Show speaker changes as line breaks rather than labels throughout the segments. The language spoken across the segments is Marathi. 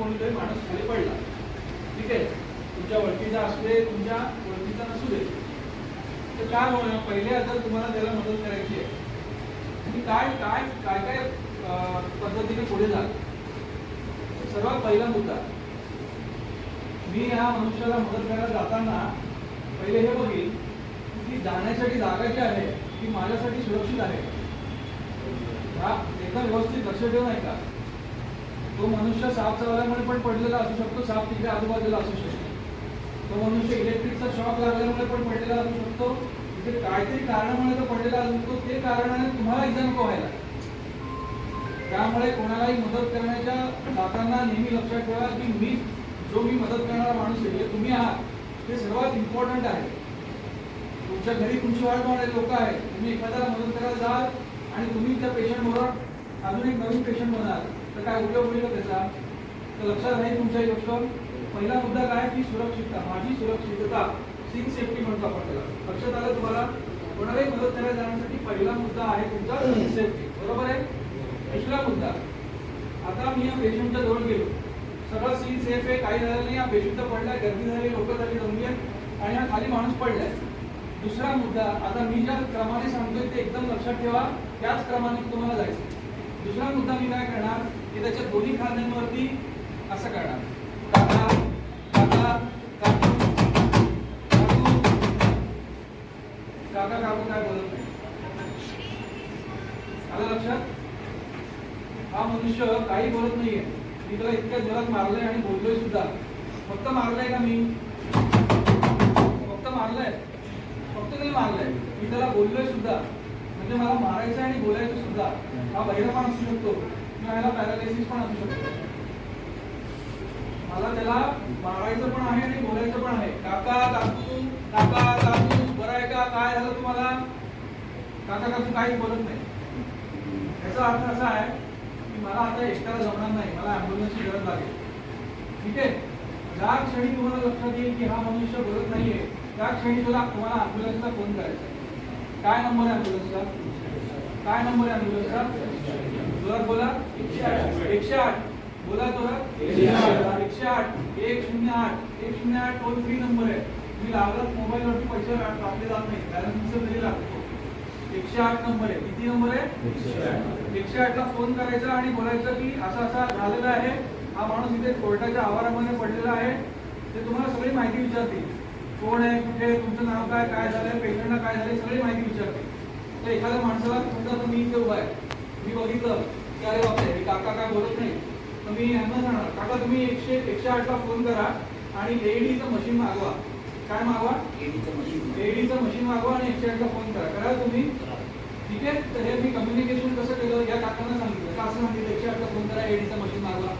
कोणीतरी माणूस खाली पडला. ठीक आहे? तुमच्या ओळखीचा असू दे तुमच्या ओळखीचा नसू दे. तर काय होणार? पहिले आता तुम्हाला त्याला मदत करायची आहे. तुम्ही काय काय काय काय पद्धतीने पुढे जा सर्वात पहिला मुद्दा. मी ह्या मनुष्याला मदत करायला जाताना पहिले हे बघेल की जाण्यासाठी जागा जी आहे ती माझ्यासाठी सुरक्षित आहे. हा एकदम व्यवस्थित लक्ष ठेवून आहे का तो मनुष्य साप चावल्यामुळे पण पडलेला असू शकतो साप तिकडे आजूबाजूला असू शकतो. तो मनुष्य इलेक्ट्रिकचा शॉक लागल्यामुळे पण पडलेला असू शकतो. तिथे काहीतरी कारणामुळे तो पडलेला असू शकतो. ते कारणाने तुम्हाला इजा नको व्हायला त्यामुळे कोणालाही मदत करण्याच्या जाताना नेहमी लक्षात ठेवा की मी जो मी मदत करणारा माणूस आहे तुम्ही आहात ते सर्वात इम्पॉर्टंट आहे. तुमच्या घरी तुमची वाट पाहणारे लोक आहेत. तुम्ही एखाद्याला मदत करायला जाल आणि तुम्ही त्या पेशंट बरोबर अजून एक नवीन पेशंट बनाल तर काय उपयोग होईल त्याचा? तर लक्षात राहील तुमच्या ही गोष्ट. पहिला मुद्दा काय? की सुरक्षितता. माझी सुरक्षितता सिंग सेफ्टी म्हणतो आपण त्याला. लक्षात आलं तुम्हाला? कोणालाही मदत करायला जाण्यासाठी पहिला मुद्दा आहे तुमचा सिंग सेफ्टी बरोबर आहे? दुसरा मुद्दा. आता मी या पेशंटच्या जवळ गेलो. सगळं सीन सेफ आहे काही झालं नाही. हा पेशंट पडलाय गर्दी झाली लोक झाली जमली आहेत. आणि हा खाली माणूस पडलाय. दुसरा मुद्दा आता मी ज्या क्रमाने सांगतोय ते एकदम लक्षात ठेवा. त्याच क्रमाने तुम्हाला जायचं दुसरा मुद्दा मी काय करणार? हे त्याच्या दोन्ही खांद्यांवरती असं करणार. काका काका काकू काकू. काका काकू काय बोलत नाही. आलं लक्षात? हा मनुष्य काही बोलत नाहीये. मी त्याला इतक्या जोरात मारलंय आणि बोललोय सुद्धा. फक्त मारलंय का मी? फक्त मारलंय. फक्त नाही मारलंय. मी त्याला बोललोय सुद्धा. म्हणजे मला मारायचं आणि बोलायचं सुद्धा. हा बहिरा माणूस शकतो. किंवा पॅरालिसिस पण असू शकतो. मला त्याला मारायचं पण आहे आणि बोलायचं पण आहे. काका काकू काका काकू बरं आहे का? काय झालं तुम्हाला? काका काकू काही बोलत नाही. याचा अर्थ असा आहे की मला आता एकट्याला जमणार नाही. मला ॲम्ब्युलन्सची गरज लागेल. ठीक आहे? ज्या क्षणी तुम्हाला लक्षात येईल की हा मनुष्य बोलत नाहीये त्या क्षणी तुला तुम्हाला ॲम्ब्युलन्सला फोन करायचा काय नंबर आहे ॲम्ब्युलन्सचा काय नंबर आहे ॲम्ब्युलन्सचा जोरात बोला. एकशे आठ. आठ. बोला जोरात. एकशे आठ. एक शून्य आठ. एक शून्य आठ टोल फ्री नंबर आहे. तुम्ही लागत मोबाईलवरती पैसे ला- टाकले जात नाही बॅलन्स तरी लागतो. एकशे आठ नंबर आहे. किती नंबर आहे? एकशे आठला फोन करायचा आणि बोलायचं की असं असा झालेला आहे. हा माणूस इथे कोर्टाच्या आवारामध्ये पडलेला आहे. ते तुम्हाला सगळी माहिती विचारतील. कोण आहे कुठे आहे, तुमचं नाव काय काय झालंय पेशंटला काय झालंय सगळी माहिती विचारतील. तर एखाद्या माणसाला तर मी इथे उभा आहे? मी बघितलं की अरे बापरे हे काका काय बोलत नाही तर मी यांना सांगणार काका तुम्ही एकशे एकशे आठला फोन करा आणि एडीचं मशीन मागवा. काय मागवा? एडीचं मशीन मागवा. आणि एकशे आठला फोन करा. करा तुम्ही. ठीक आहे? तर हे मी कम्युनिकेशन कसं केलं? या काकांना सांगितलं. का असं सांगितलं? एकशे आठला फोन करा एडीचं मशीन मागवा.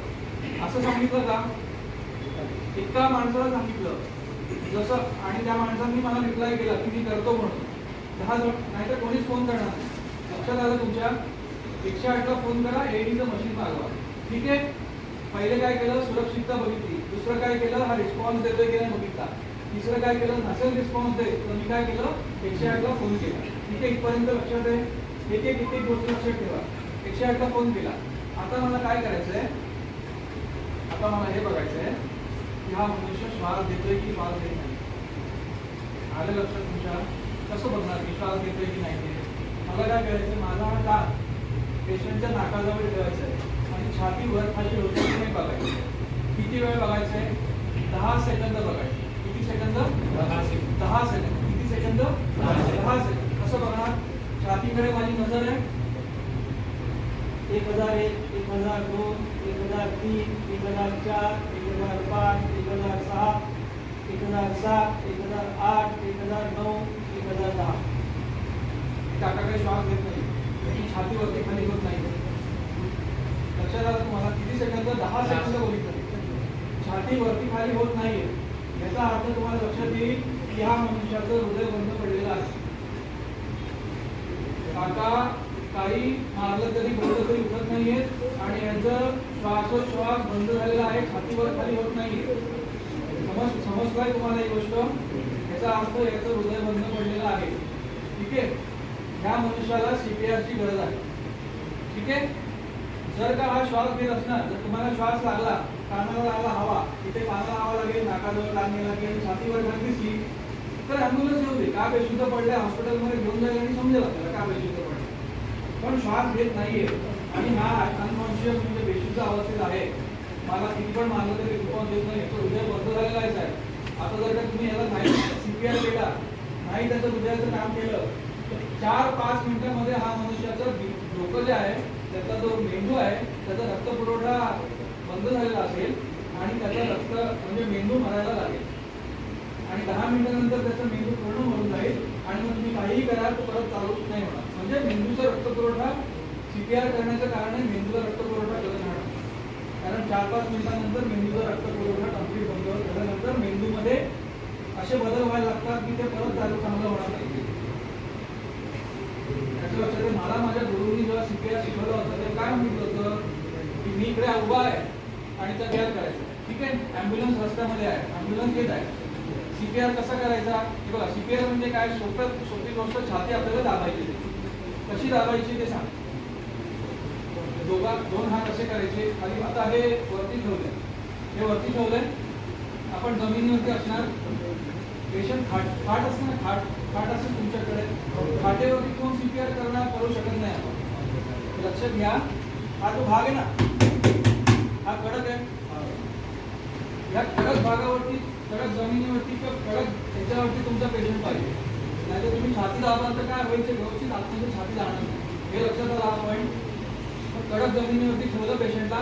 असं सांगितलं का? एका माणसाला सांगितलं. जसं आणि त्या माणसांनी मला रिप्लाय केला की मी करतो म्हणून. दहा जण. नाहीतर कोणीच फोन करणार. लक्षात आलं तुमच्या? एकशे आठला फोन करा एडीचं मशीन मागवा. ठीक आहे? पहिले काय केलं? सुरक्षितता बघितली. दुसरं काय केलं? हा रिस्पॉन्स देतोय की नाही बघितला. तिसरं काय केलं? नसेल रिस्पॉन्स देत तर मी काय केलं? एकशे आठला फोन केला. ठीक आहे? इथपर्यंत लक्षात आहे? एक एक एक एक गोष्ट लक्षात ठेवा. एकशे आठला फोन केला. आता मला काय करायचं आहे आता मला हे बघायचं आहे की हा मनुष्य श्वास देतोय की श्वास देत नाही? आलं लक्षात तुमच्या? कसं बघणार की श्वास देतोय की नाही ते? मला काय करायचं माझा हा दात पेशंटच्या नाकाजवळ ठेवायचा आहे आणि छाती वर खाली होते की नाही बघायचं किती वेळ बघायचं आहे दहा सेकंद बघायचे किती सेकंद
दहा सेकंद.
किती सेकंद
दहा सेकंद.
कसं बघणार छातीकडे माझी नजर आहे एक हजार एक एक हजार दोन एक हजार तीन एक हजार चार एक हजार पाच एक हजार सहा एक हजार सात एक हजार आठ एक हजार नऊ एक हजार दहा काका काही श्वास घेत नाही छातीवरती खाली होत नाही. लक्षात आलं तुम्हाला किती सेकंद दहा सेकंद बघितलं छाती वरती खाली होत नाहीये. याचा अर्थ तुम्हाला लक्षात येईल की हा मनुष्याचं हृदय बंद पडलेलं आहे. काका काही मारलं तरी बोललं तरी उठत नाहीयेत आणि यांचं श्वासोश्वास बंद झालेला आहे छातीवर खाली होत नाहीये. समज समजलाय तुम्हाला ही गोष्ट? याचा अर्थ याचं हृदय बंद पडलेलं आहे. ठीक आहे? ह्या मनुष्याला सीपीआरची गरज आहे. ठीक आहे? जर का हा श्वास घेत असणार तर तुम्हाला श्वास लागला कानाला लागला हवा इथे कानाला हवा लागेल नाकाजवळ लागणे लागेल छातीवर घाल दिसली तर ॲम्ब्युलन्स येऊ दे. का बेशुद्ध पडले हॉस्पिटलमध्ये घेऊन जाईल आणि समजेल आपल्याला का बेशुद्ध पडले पण श्वास घेत नाहीये. आणि हा अनकॉन्शियस म्हणजे बेशुद्ध अवस्थेत आहे. मला किती पण मानलं तरी रिस्पॉन्स देत नाही. तो हृदय बंद झालेला आहे साहेब आता जर का तुम्ही याला नाही सीपीआर केला नाही त्याचं हृदयाचं काम केलं चार पाच मिनिटांमध्ये हा मनुष्याचं डोकं जे आहे त्याचा जो मेंदू आहे त्याचा रक्तपुरवठा बंद झालेला असेल आणि त्याचा रक्त म्हणजे मेंदू मरायला लागेल. आणि दहा मिनिटानंतर त्याचा मेंदू पूर्ण मरून जाईल आणि मग तुम्ही काहीही करा तो परत चालू नाही होणार. म्हणजे मेंदूचा रक्तपुरवठा सीपीआर करण्याचं कारण आहे मेंदूचा रक्तपुरवठा करत राहणार कारण चार पाच मिनिटानंतर मेंदूचा रक्तपुरवठा कंप्लीट बंद झाल्यानंतर मेंदूमध्ये असे बदल व्हायला लागतात की ते परत चालू चांगलं होणार नाही. मला माझ्या गुरुंनी जेव्हा सीपीआर शिकवलं होतं. ते काय म्हटलं होतं? की मी इकडे उभा आहे आणि त्या केअर करायचं. ठीक आहे? ॲम्ब्युलन्स रस्त्यामध्ये आहे. ॲम्ब्युलन्स येत आहे. सीपीआर कसा करायचा? हे बघा सीपीआर म्हणजे काय? सोप्या सोपी गोष्ट छाती आपल्याला दाबायची. कशी दाबायची ते सांग. दोघा दोन हात कसे करायचे. आणि आता हे वरती ठेवले हे वरती ठेवले आपण जमिनीवरती असणार. पेशंट खाट खाट असणार खाट? खाट असेल तुमच्याकडे. खाटेवरती कोण सीपीआर करणार करू शकत नाही आपण. लक्षात घ्या. हा तो भाग आहे ना. हा कडक आहे. या कडक भागावरती कडक जमिनीवरती किंवा कडक त्याच्यावरती तुमचा पेशंट पाहिजे. नाहीतर तुम्ही छाती दाबाल तर काय व्हायचं व्यवस्थित आतमध्ये छाती जाणार हे लक्षात आलं हा पॉईंट कडक जमिनीवरती ठेवलं पेशंटला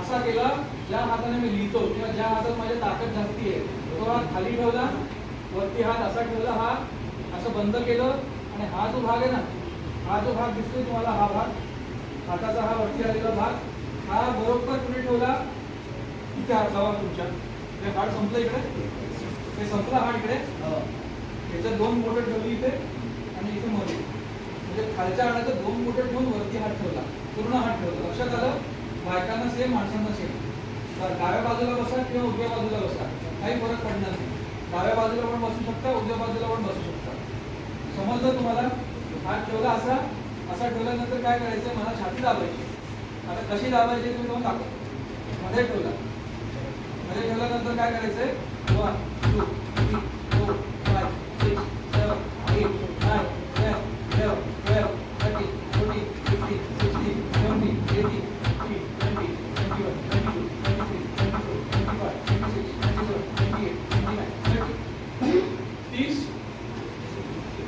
असा केला ज्या हाताने मी लिहितो किंवा ज्या हातात माझ्या ताकद जास्ती आहे तो हात खाली ठेवला. वरती हात असा ठेवला हा असं बंद केलं आणि हा जो भाग आहे ना हा जो भाग दिसतोय तुम्हाला हा भाग हाताचा हा वरती आलेला भाग हा बरोबर कुठे ठेवला इथे हात लावा तुमच्या. हे हाड संपलं इकडे? ते संपलं हाड इकडे? याच्यात दोन बोटं ठेवली इथे आणि इथे मध्ये. म्हणजे खालच्या हाडाचं दोन बोटं ठेवून वरती हात ठेवला पूर्ण हात ठेवला. लक्षात आलं? बायकांना सेम माणसांना सेम डाव्या बाजूला बसा किंवा उजव्या बाजूला बसा. काही फरक पडणार नाही. डाव्या बाजूला पण बसू शकता उजव्या बाजूला पण बसू शकता. समजलं तुम्हाला? हात ठेवला असा असा ठेवल्यानंतर काय करायचं मला छाती दाबायची आता कशी दाबायची तुम्ही दोन दाखवमध्ये ठेवला. मध्ये ठेवल्यानंतर काय करायचंय? वन टू थ्री फोर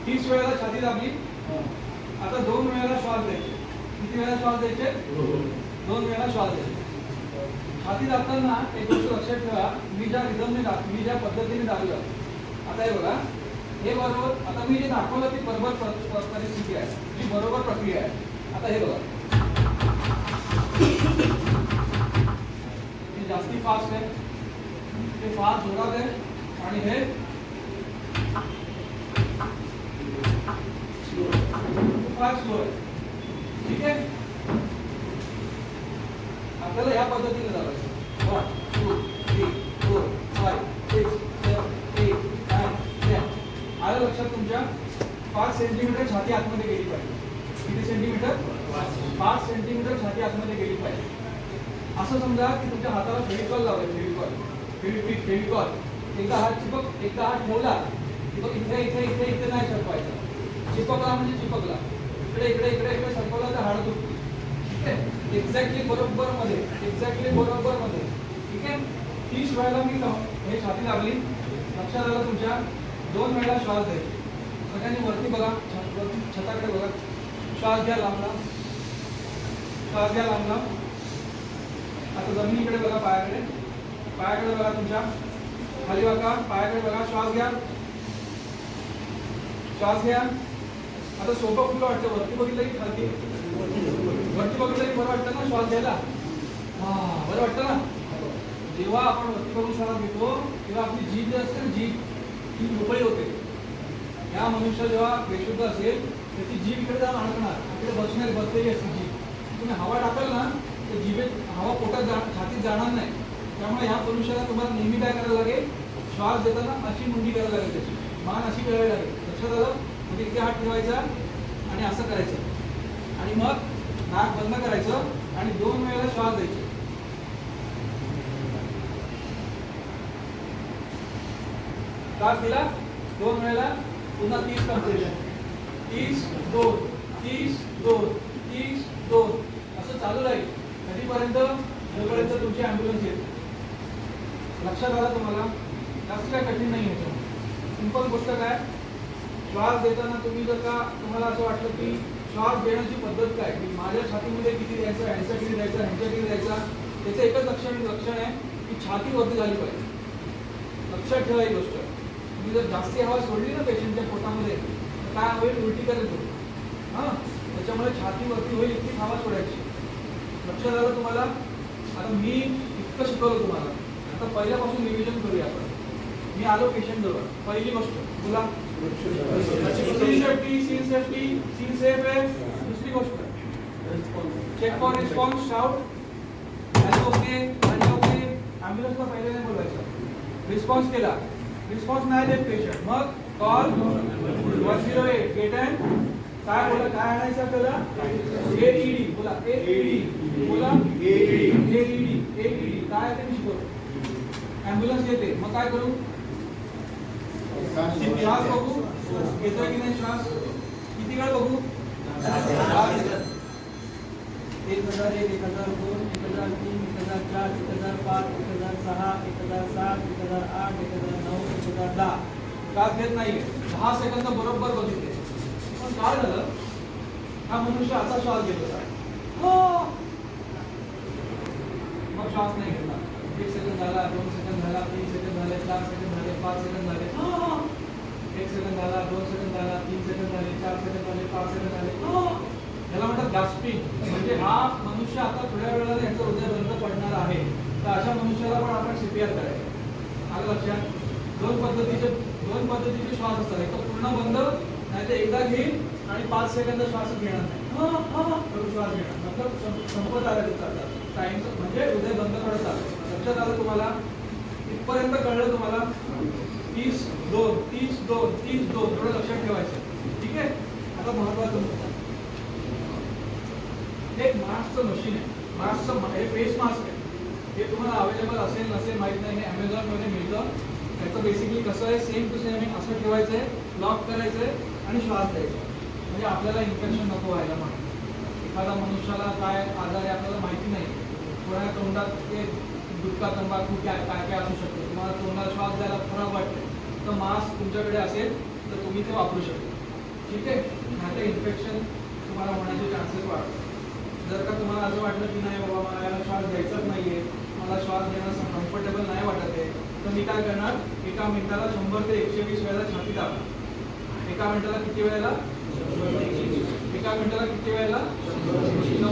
तीस वेळेला छाती दाबली. आता दोन वेळेला श्वास द्यायचे किती वेळा श्वास द्यायचे दोन वेळेला श्वास द्यायचे छाती दाबताना एक गोष्ट लक्षात ठेवा. मी ज्या रिझमने दाब मी ज्या पद्धतीने दाबलं. आता हे बघा. हे बरोबर आता मी जे दाखवलं ती बरोबर परिस्थिती आहे. जी बरोबर प्रक्रिया आहे. आता हे बघा. हे जास्ती फास्ट आहे. ते फास्ट जोरात आहे. आणि हे फार स्लो आहे ठीक आहे? आपल्याला या पद्धतीने चालायचं one two three four five six seven eight nine ten आलं लक्षात तुमच्या? पाच सेंटीमीटर छाती आतमध्ये गेली पाहिजे. किती सेंटीमीटर पाच सेंटीमीटर छाती आतमध्ये गेली पाहिजे. असं समजा की तुमच्या हाताला फेविकॉल लावलं फेविकॉल फेविक्विक फेविकॉल एकदा हात चिपक एकदा हात ठेवला की बघ इथे इथे इथे इथे नाही सरकवायचा चिपकला म्हणजे चिपकला. इकडे इकडे इकडे इकडे सरकवला तर हाड दुखते ठीक आहे? एक्झॅक्टली बरोबर मध्ये एक्झॅक्टली बरोबर मध्ये. ठीक आहे? तीस वेळेला मी हे छाती लागली. लक्षात आलं तुमच्या. दोन वेळेला श्वास द्यायचे सगळ्यांनी वरती बघा. छत- छताकडे बघा. श्वास घ्या लांबला श्वास घ्या लांबला आता जमिनीकडे बघा पायाकडे. पायाकडे बघा तुमच्या. खाली बघा. पायाकडे बघा. श्वास घ्या. श्वास घ्या. आता सोपं कुठलं वाटतं? वरती बघितलं की खालती? वरती बघितलं की बरं वाटतं ना? श्वास घ्यायला? हा बरं वाटतं ना? जेव्हा आपण वरती बघून श्वास घेतो तेव्हा आपली जीभ जी असते ना जीभ ती मोकळी होते. या मनुष्य जेव्हा बेशुद्ध असेल त्याची जीभ इकडे जाऊन अडकणार. इकडे बसणार बसलेली असते जीभ. तुम्ही हवा टाकाल ना तर जीभेत हवा पोटात जा छातीत जाणार नाही. त्यामुळे ह्या मनुष्याला तुम्हाला नेहमी काय करायला लागेल? श्वास देताना अशी मुंडी करायला लागेल त्याची. मान अशी करावी लागेल. लक्षात आलं? तिरक्या हात ठेवायचा आणि असं करायचं. आणि मग नाक बंद करायचं आणि दोन वेळेला श्वास द्यायचे श्वास दिला दोन वेळेला पुन्हा तीस कम्प्लिशन तीस दोन तीस दोन तीस दोन. असं चालू राहील. कधीपर्यंत? जोपर्यंत तुमची ॲम्ब्युलन्स येते लक्षात आलं तुम्हाला? जास्त काय कठीण नाही आहे. सिंपल गोष्ट काय? श्वास देताना तुम्ही जर का तुम्हाला असं वाटलं की श्वास देण्याची पद्धत काय? की माझ्या छातीमध्ये किती द्यायचं ह्यांच्या किती द्यायचा ह्यांच्या किती द्यायचा? त्याचं एकच लक्षण लक्षण आहे की छाती वरती झाली पाहिजे. लक्षात ठेवा ही गोष्ट. तुम्ही जर जास्ती हवा सोडली ना पेशंटच्या पोटामध्ये तर काय होईल? उलटी करेल तो हां? त्याच्यामुळे छाती वरती होईल इतकी हवा सोडायची. लक्षात आलं तुम्हाला? आता मी इतकं शिकवलं तुम्हाला. आता पहिल्यापासून रिव्हिजन करूया आपण. मी आलो पेशंट जवळ. पहिली गोष्ट बोला दुसरी गोष्ट. चेक फॉर रिस्पॉन्स शाउट आणि ओके आणि ओके ॲम्ब्युलन्सला पहिले नाही बोलायचं. रिस्पॉन्स केला. रिस्पॉन्स नाही देत पेशंट मग call one zero eight get and काय बोला काय आणायचं आपल्याला? ए एईडी बोला ए एईडी बोला ए ईडी ए ईडी ए एईडी काय ते मी शिकवतो ॲम्ब्युलन्स येते. मग काय करू? श्वास बघू येतोय की नाही श्वास किती वेळ बघू एक हजार एक एक हजार दोन एक हजार तीन एक हजार चार एक हजार पाच एक हजार सहा एक हजार सात एक हजार आठ एक हजार नऊ एक हजार दहा श्वास घेत नाही दहा सेकंद बरोबर बघितले पण काय झालं हा मनुष्य असा श्वास घेत होता हो. मग श्वास नाही घेतला एक सेकंद झाला दोन सेकंद झाला तीन सेकंद झाले चार सेकंद झाले पाच सेकंद झाले एक सेकंद झाला दोन सेकंद झाला तीन सेकंद झाले चार सेकंद झाले पाच सेकंद झाले. याला म्हणतात गास्पिंग म्हणजे हा मनुष्य आता थोड्या वेळेला याचं हृदय बंद पडणार आहे. तर अशा मनुष्याला पण आपण सीपीआर करायचं. आलं लक्षात? दोन पद्धतीचे दोन पद्धतीचे श्वास असतात. एक पूर्ण बंद नाही तर एकदा घेईल आणि पाच सेकंद श्वास घेणार नाही. श्वास घेणार. मतलब संपत आलं त्याचा टाइमचं म्हणजे हृदय बंद पडत आलं. लक्षात आलं तुम्हाला? इथपर्यंत कळलं तुम्हाला? तीस दोन तीस दोन तीस दोन थोडं लक्षात ठेवायचं. ठीक आहे? आता महत्वाचं मुद्दा. हे एक मास्कचं मशीन आहे. मास्कचं हे फेस मास्क आहे. हे तुम्हाला अवेलेबल असेल नसेल माहीत नाही हे ॲमेझॉनमध्ये मिळतं. त्याचं बेसिकली कसं आहे? सेम टू सेम असं ठेवायचं आहे. लॉक करायचं आहे आणि श्वास द्यायचा म्हणजे आपल्याला इन्फेक्शन नको व्हायला म्हणून. एखादा मनुष्याला काय आजार आहे आपल्याला माहिती नाही. कोणाच्या तोंडात ते गुटखा तंबाखू काय काय काय असू शकते. तुम्हाला तोंडात श्वास द्यायला खराब वाटते तर मास्क तुमच्याकडे असेल तर तुम्ही ते वापरू शकता. ठीक आहे? आता इन्फेक्शन तुम्हाला होण्याचे चान्सेस वाढतात. जर का तुम्हाला असं वाटलं की नाही बाबा मला याला श्वास घ्यायचाच नाहीये मला श्वास घेणं कम्फर्टेबल नाही वाटत आहे तर मी काय करणार? एका मिनिटाला शंभर ते एकशे वीस वेळेला छाती दाबणार. एका मिनिटाला किती वेळेला? एका मिनिटाला किती वेळेला?